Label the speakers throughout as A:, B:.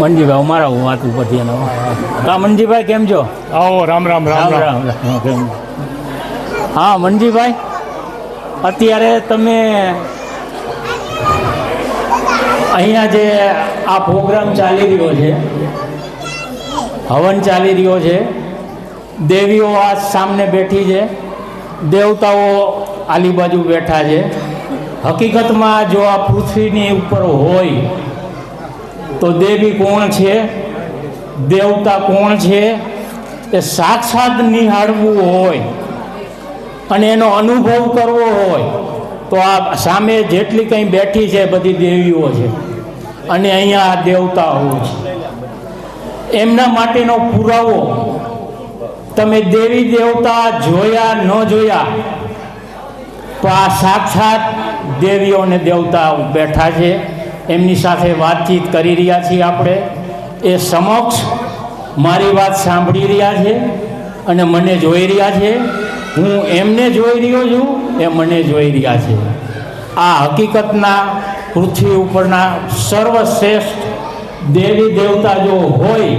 A: મનજીભાઈ અમારા હું વાત ઉપરથી એનો. હા મનજીભાઈ કેમ છો?
B: આવો રામ રામ રામ રામ.
A: રામ હા મનજીભાઈ અત્યારે તમે અહીંયા જે આ પ્રોગ્રામ ચાલી રહ્યો છે હવન ચાલી રહ્યો છે દેવીઓ આ સામને બેઠી છે. દેવતાઓ આલી બાજુ બેઠા છે. હકીકતમાં જો આ પૃથ્વીની ઉપર હોય, તો દેવી કોણ છે? દેવતા કોણ છે? એ સાક્ષાત નિહાળવું હોય અને એનો અનુભવ કરવો હોય, તો આ સામે જેટલી કંઈ બેઠી છે બધી દેવીઓ છે. અને અહીંયા આ દેવતાઓ છે. એમના માટેનો પુરાવો તમે દેવી દેવતા જોયા ન જોયા તો આ સાક્ષાત દેવીઓ અને દેવતા બેઠા છે. એમની સાથે વાતચીત કરી રહ્યા છીએ આપણે. એ સમક્ષ મારી વાત સાંભળી રહ્યા છે અને મને જોઈ રહ્યા છે. હું એમને જોઈ રહ્યો છું, એ મને જોઈ રહ્યા છે. આ હકીકતના પૃથ્વી ઉપરના સર્વશ્રેષ્ઠ દેવી દેવતા જો હોય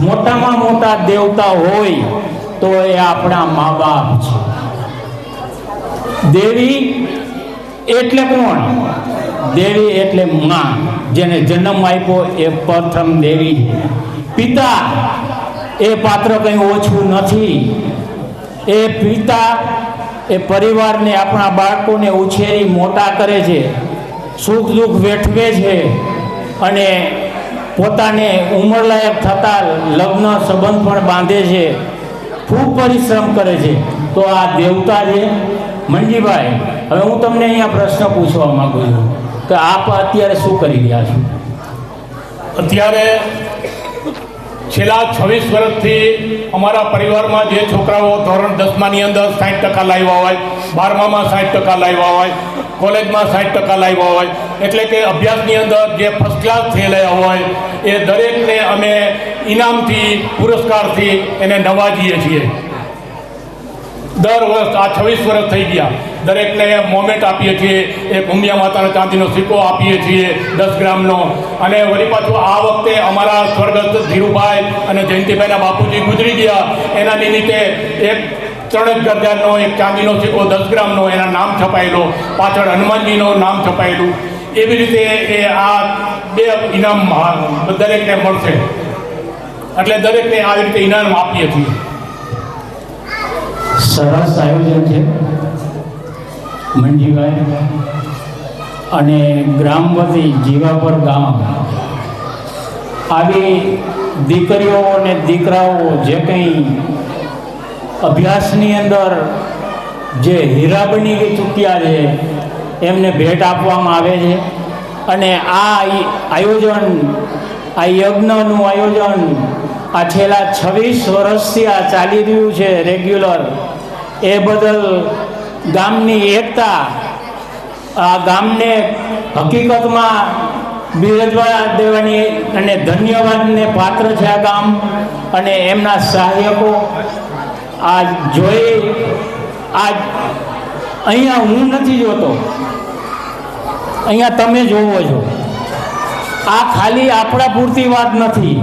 A: મોટામાં મોટા દેવતા હોય તો એ આપણા મા બાપ છે. દેવી એટલે કોણ? દેવી એટલે માં, જેને જન્મ આપ્યો એ પ્રથમ દેવી પિતા એ પાત્ર કંઈ ઓછું નથી. એ પિતા એ પરિવારને આપણા બાળકોને ઉછેરી મોટા કરે છે. સુખ દુઃખ વેઠવે છે. અને પોતાને ઉંમરલાયક થતાં લગ્ન સંબંધ પણ બાંધે છે. ખૂબ પરિશ્રમ કરે છે. તો આ દેવતા છે. મંજીભાઈ, હવે હું તમને અહીંયા પ્રશ્ન પૂછવા માંગુ છું કે આપ અત્યારે શું કરી રહ્યા છો?
B: અત્યારે છેલ્લા છવ્વીસ વર્ષથી અમારા પરિવારમાં જે છોકરાઓ ધોરણ દસમાની અંદર સાઠ ટકા લાવ્યા હોય બારમામાં સાઠ ટકા લાવ્યા હોય કોલેજમાં સાઠ ટકા લાવ્યા હોય એટલે કે અભ્યાસની અંદર જે ફર્સ્ટ ક્લાસ થયેલા હોય એ દરેકને અમે ઇનામથી, પુરસ્કારથી એને નવાજીએ છીએ. દર વર્ષ આ છવ્વીસ વર્ષ થઈ ગયા. દરેકને મોમેન્ટ આપીએ છીએ, એક ઉમિયા માતાનો ચાંદીનો સિક્કો આપીએ છીએ, દસ ગ્રામનો. અને વળી પાછું આ વખતે અમારા સ્વર્ગસ્થ ધીરુભાઈ અને જયંતિભાઈના બાપુજી ગુજરી ગયા. એના નિમિત્તે એક ત્રણ ગરજાનો, એક ચાંદીનો સિક્કો, દસ ગ્રામનો, એના નામ છપાયેલો. પાછળ હનુમાનજીનું નામ છપાયેલું. એવી રીતે એ આ બે ઇનામ દરેકને મળશે. એટલે દરેકને આવી રીતે ઇનામ આપીએ છીએ.
A: સરસ આયોજન છે. મંજીભાઈ અને ગ્રામવતી જીવાપર ગામ. આવી દીકરીઓ અને દીકરાઓ જે કંઈ અભ્યાસની અંદર જે હીરા બની ચૂક્યા છે, એમને ભેટ આપવામાં આવે છે. અને આ આયોજન, આ યજ્ઞનું આયોજન આ છેલ્લા છવ્વીસ વર્ષથી આ ચાલી રહ્યું છે રેગ્યુલર એ બદલ ગામની એકતા, આ ગામને હકીકતમાં બિરજવા દેવાની અને ધન્યવાદને પાત્ર છે આ ગામ અને એમના સહાયકો. આ જોઈ, આજ અહીંયા હું નથી જોતો. અહીંયા તમે જોવો છો. આ ખાલી આપણા પૂરતી વાત નથી.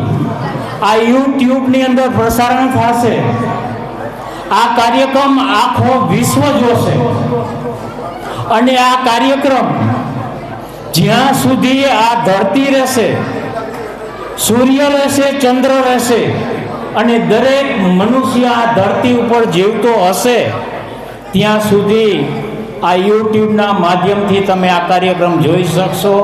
A: આ યુટ્યુબની અંદર પ્રસારણ થશે. આ કાર્યક્રમ આખો વિશ્વ જોશે. અને આ કાર્યક્રમ જ્યાં સુધી આ ધરતી રહેશે, સૂર્ય રહેશે, ચંદ્ર રહેશે, અને દરેક મનુષ્ય આ ધરતી ઉપર જીવતો હશે, ત્યાં સુધી આ યુટ્યુબના માધ્યમથી તમે આ કાર્યક્રમ જોઈ શકશો.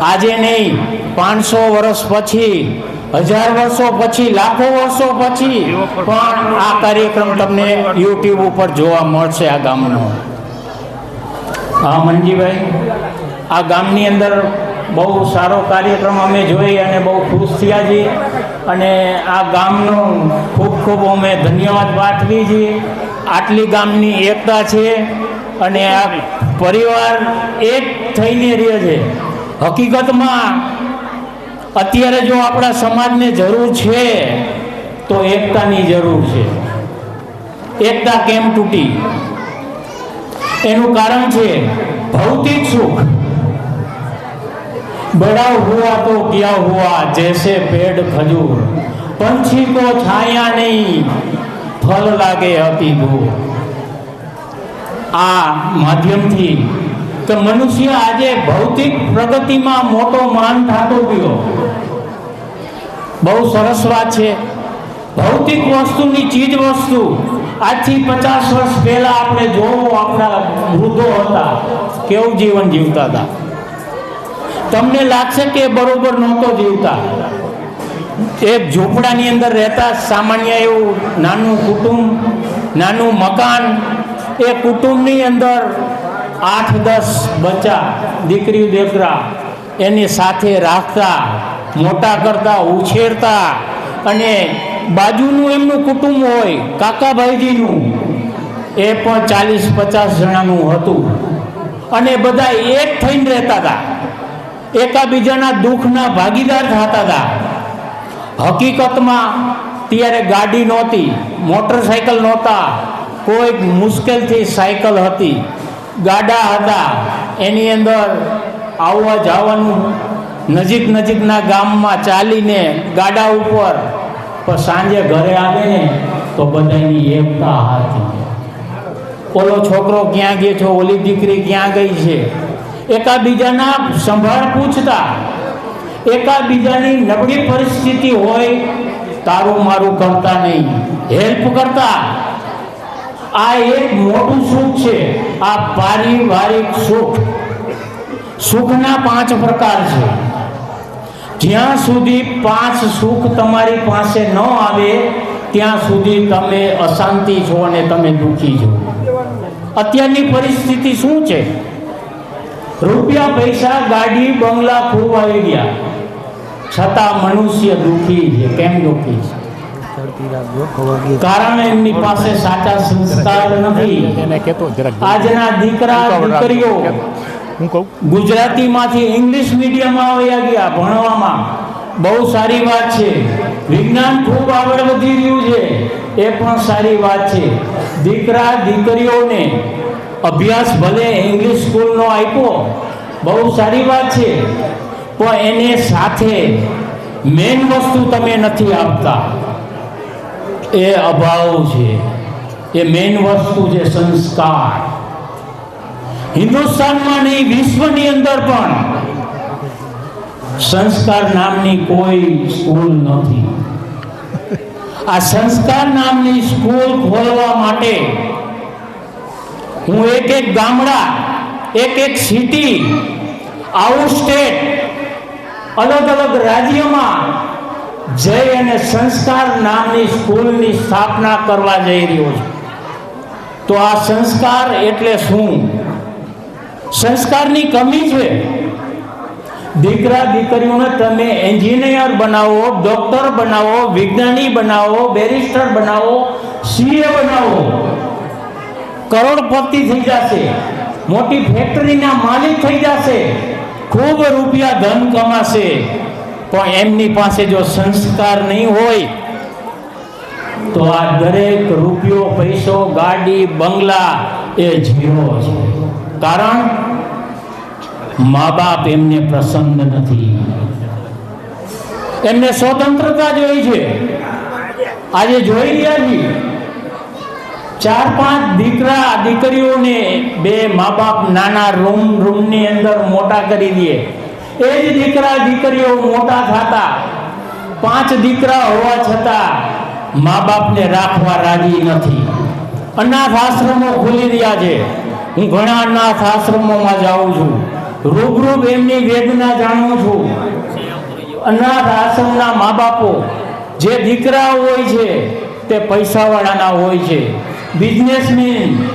A: આજે નહીં, પાંચસો વર્ષ પછી હજાર વર્ષો પછી લાખો વર્ષો પછી પણ આ કાર્યક્રમ તમને યુટ્યુબ ઉપર જોવા મળશે આ ગામનો. હા મનજીભાઈ આ ગામની અંદર બહુ સારો કાર્યક્રમ અમે જોઈ અને બહુ ખુશ થયા છીએ. અને આ ગામનો ખૂબ ખૂબ અમે ધન્યવાદ પાઠવી છીએ. આટલી ગામની એકતા છે અને આ પરિવાર એક થઈને રહે છે. હકીકતમાં અત્યારે જો આપણા સમાજને જરૂર છે, તો એકતાની જરૂર છે. એકતા કેમ તૂટી? એનું કારણ છે ભૌતિક સુખ. બડા હુઆ તો ક્યાં હુઆ, જૈસે પેડ ખજૂર. પંછી તો છાયા નહીં, ફલ લાગે અતિ દૂર. આ માધ્યમથી કે મનુષ્ય આજે ભૌતિક પ્રગતિમાં મોટો માન થતો ગયો. બહુ સરસ વાત છે. ભૌતિક વસ્તુની ચીજ વસ્તુ. આજથી પચાસ વર્ષ પહેલા આપણે જોવો આપણા વૃદ્ધો હતા, કેવું જીવન જીવતા હતા. તમને લાગશે કે બરોબર નહોતો જીવતા. એક ઝૂંપડાની અંદર રહેતા સામાન્ય એવું નાનું કુટુંબ, નાનું મકાન, એ કુટુંબની અંદર આઠ દસ બચ્ચા દીકરી દીકરા એની સાથે રાખતા, મોટા કરતા, ઉછેરતા અને બાજુનું એમનું કુટુંબ હોય, કાકાભાઈજીનું, એ પણ ચાલીસ પચાસ જણાનું હતું. અને બધા એક થઈને રહેતા હતા. એકાબીજાના દુઃખના ભાગીદાર થતા હતા. હકીકતમાં ત્યારે ગાડી નહોતી, મોટરસાયકલ નહોતા કોઈ મુશ્કેલથી સાયકલ હતી. ગાડા હતા. એની અંદર આવવા જવાનું નજીક નજીકના ગામમાં ચાલીને ગાડા ઉપર. પણ સાંજે ઘરે આવે ને તો બધાની એકતા હાથી ઓલો છોકરો ક્યાં ગયો છો? ઓલી દીકરી ક્યાં ગઈ છે? એકાબીજાના સંભાળ પૂછતા. એકાબીજાની નબળી પરિસ્થિતિ હોય તારું મારું કરતા નહીં. હેલ્પ કરતા. આ એક મોટું સુખ છે. આ પારિવારિક સુખ. સુખના પાંચ પ્રકાર છે. જ્યાં સુધી પાંચ સુખ તમારી પાસે ન આવે ત્યાં સુધી તમે અશાંતિ છો અને તમે દુઃખી છો. અત્યારની પરિસ્થિતિ શું છે? રૂપિયા પૈસા ગાડી બંગલા ખૂબ આવી ગયા. છતાં મનુષ્ય દુઃખી છે. કેમ દુઃખી છે? કારણ એમની પાસે સાચા સંસ્કાર નથી. આજના દીકરા દીકરીઓ
C: હું કહું?
A: ગુજરાતીમાંથી ઇંગ્લિશ મીડિયમમાં આવ્યા ગયા ભણવામાં. બહુ સારી વાત છે. વિજ્ઞાન ખૂબ આગળ વધી રહ્યું છે. એ પણ સારી વાત છે. દીકરા, દીકરીઓને અભ્યાસ ભલે ઇંગ્લિશ સ્કૂલનો આપ્યો, બહુ સારી વાત છે. પણ એને સાથે મેન વસ્તુ તમે નથી આપતા. એ અભાવ છે. એ મેન વસ્તુ છે સંસ્કાર. હિન્દુસ્તાનમાં નહીં, વિશ્વની અંદર પણ સંસ્કાર નામની કોઈ સ્કૂલ નથી. આ સંસ્કાર નામની સ્કૂલ ખોલવા માટે હું એક એક ગામડા, એક એક સિટી આઉટ સ્ટેટ, અલગ અલગ રાજ્યમાં જઈ અને સંસ્કાર નામની સ્કૂલની સ્થાપના કરવા જઈ રહ્યો છું. તો આ સંસ્કાર એટલે શું? સંસ્કારની કમી છે. દીકરા, દીકરીઓને તમે એન્જિનિયર બનાવો, ડોક્ટર બનાવો, વિજ્ઞાની બનાવો, બેરિસ્ટર બનાવો, સીએ બનાવો. કરોડપતિ થઈ જશે. મોટી ફેક્ટરીના માલિક થઈ જશે. ખૂબ રૂપિયા ધન કમાશે. પણ એમની પાસે જો સંસ્કાર નહીં હોય, તો આ દરેક રૂપિયો, પૈસો, ગાડી, બંગલા એ ઝીરો છે. કારણ મા બાપ એમને પ્રસન્ન નથી. એમને સ્વતંત્રતા જોઈ છે. આજે જોઈ રહ્યા છીએ. ચાર પાંચ દીકરા, દીકરીઓને બે મા બાપ નાના રૂમ, રૂમની અંદર મોટા કરી દે. એ જ દીકરા, દીકરીઓ મોટા થતા. પાંચ દીકરા હોવા છતાં મા બાપને રાખવા રાજી નથી. અનાથ આશ્રમો ખુલી રહ્યા છે. હું ઘણા અનાથ આશ્રમોમાં જાઉં છું. રૂબરૂ એમની વેદના જાણું છું. અનાથ આશ્રમના મા બાપો જે દીકરા હોય છે, તે પૈસાવાળાના હોય છે. બિઝનેસમેન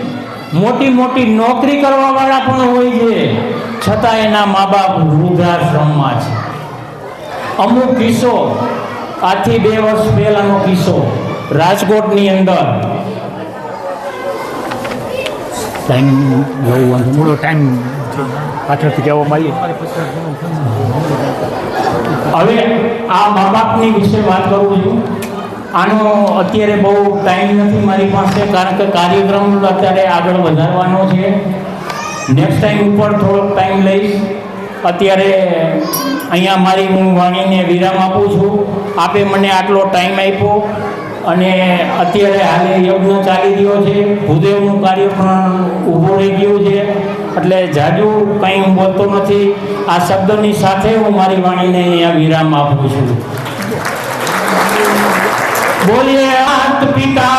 A: મોટી મોટી નોકરી કરવાવાળા પણ હોય છે. છતાં એના મા બાપ વૃદ્ધાશ્રમમાં છે. અમુક કિસ્સો આથી બે વર્ષ પહેલાંનો કિસ્સો. રાજકોટની અંદર
C: ટાઈમ જોવું વાંધો થોડો ટાઈમ પાછળથી કહેવામાં આવીએ
A: હવે આ મા બાપની વિશે વાત કરું છું. આનો અત્યારે બહુ ટાઈમ નથી મારી પાસે, કારણ કે કાર્યક્રમ અત્યારે આગળ વધારવાનો છે. નેક્સ્ટ ટાઈમ ઉપર થોડોક ટાઈમ લઈશ. અત્યારે અહીંયા મારી હું વાણીને વિરામ આપું છું. આપે મને આટલો ટાઈમ આપ્યો. અને અત્યારે હાલે યજ્ઞ ચાલી રહ્યો છે. ભૂદેવનું કાર્ય પણ ઊભું રહી ગયું છે. એટલે જાજુ કંઈ હું બોલતો નથી. આ શબ્દની સાથે હું મારી વાણીને અહીંયા વિરામ આપું છું. બોલીએ માત પિતા